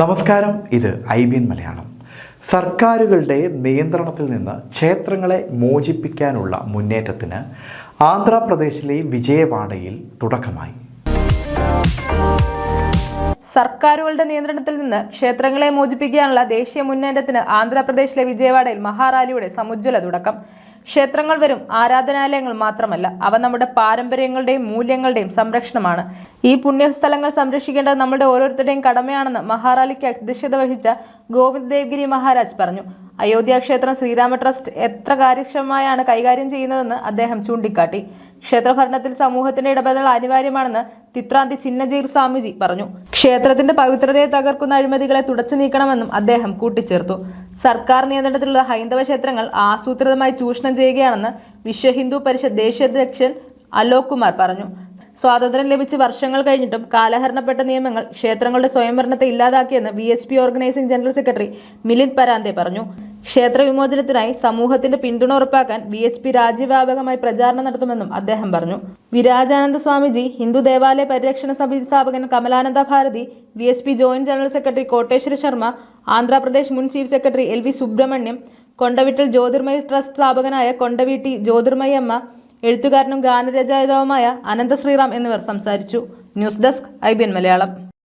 നമസ്കാരം ഇത് I B N Malayalam. സർക്കാരുകളുടെ നിയന്ത്രണത്തിൽ നിന്ന് ക്ഷേത്രങ്ങളെ മോചിപ്പിക്കാനുള്ള മുന്നേറ്റത്തിന് ആന്ധ്രാപ്രദേശിലെ വിജയവാഡയിൽ തുടക്കമായി. സർക്കാരുകളുടെ നിയന്ത്രണത്തിൽ നിന്ന് ക്ഷേത്രങ്ങളെ മോചിപ്പിക്കാനുള്ള ദേശീയ മുന്നേറ്റത്തിന് ആന്ധ്രാപ്രദേശിലെ വിജയവാഡയിൽ മഹാറാലിയുടെ സമുജ്വല തുടക്കം. ക്ഷേത്രങ്ങൾ വരും ആരാധനാലയങ്ങൾ മാത്രമല്ല അവ നമ്മുടെ പാരമ്പര്യങ്ങളുടെയും മൂല്യങ്ങളുടെയും സംരക്ഷണമാണ്. ഈ പുണ്യസ്ഥലങ്ങൾ സംരക്ഷിക്കേണ്ടത് നമ്മുടെ ഓരോരുത്തരുടെയും കടമയാണെന്ന് മഹാറാലിക്ക് അധ്യക്ഷത വഹിച്ച ഗോവിന്ദ് ദേവ്ഗിരി മഹാരാജ് പറഞ്ഞു. അയോധ്യ ക്ഷേത്രം ശ്രീരാമ ട്രസ്റ്റ് എത്ര കാര്യക്ഷമമായാണ് കൈകാര്യം ചെയ്യുന്നതെന്ന് അദ്ദേഹം ചൂണ്ടിക്കാട്ടി. ക്ഷേത്രഭരണത്തിൽ സമൂഹത്തിന്റെ ഇടപെടൽ അനിവാര്യമാണെന്ന് തിത്രാന്തി ചിന്നജീർ സ്വാമിജി പറഞ്ഞു. ക്ഷേത്രത്തിന്റെ പവിത്രതയെ തകർക്കുന്ന അഴിമതികളെ തുടച്ചു നീക്കണമെന്നും അദ്ദേഹം കൂട്ടിച്ചേർത്തു. സർക്കാർ നിയന്ത്രണത്തിലുള്ള ഹൈന്ദവ ക്ഷേത്രങ്ങൾ ആസൂത്രിതമായി ചൂഷണം ചെയ്യുകയാണെന്ന് വിശ്വ ഹിന്ദു പരിഷത്ത് ദേശീയ അധ്യക്ഷൻ അലോക് കുമാർ പറഞ്ഞു. സ്വാതന്ത്ര്യം ലഭിച്ച് വർഷങ്ങൾ കഴിഞ്ഞിട്ടും കാലഹരണപ്പെട്ട നിയമങ്ങൾ ക്ഷേത്രങ്ങളുടെ സ്വയംഭരണത്തെ ഇല്ലാതാക്കിയെന്ന് V S P organising general secretary Milind Parande പറഞ്ഞു. ക്ഷേത്ര വിമോചനത്തിനായി സമൂഹത്തിന്റെ പിന്തുണ ഉറപ്പാക്കാൻ വി എച്ച് പി രാജ്യവ്യാപകമായി പ്രചാരണം നടത്തുമെന്നും അദ്ദേഹം പറഞ്ഞു. വിരാജാനന്ദ സ്വാമിജി ഹിന്ദു ദേവാലയ പരിരക്ഷണ സമിതി സ്ഥാപകൻ Kamalananda Bharati V S P joint general secretary Koteswara Sharma Andhra Pradesh മുൻ chief secretary L V Subrahmanyam Kondavittal Jyothirmaya trust സ്ഥാപകനായ കൊണ്ടവീട്ടി ജ്യോതിർമയമ്മ എഴുത്തുകാരനും ഗാനരചയിതാവുമായ അനന്ത ശ്രീറാം എന്നിവർ സംസാരിച്ചു. News desk I Malayalam.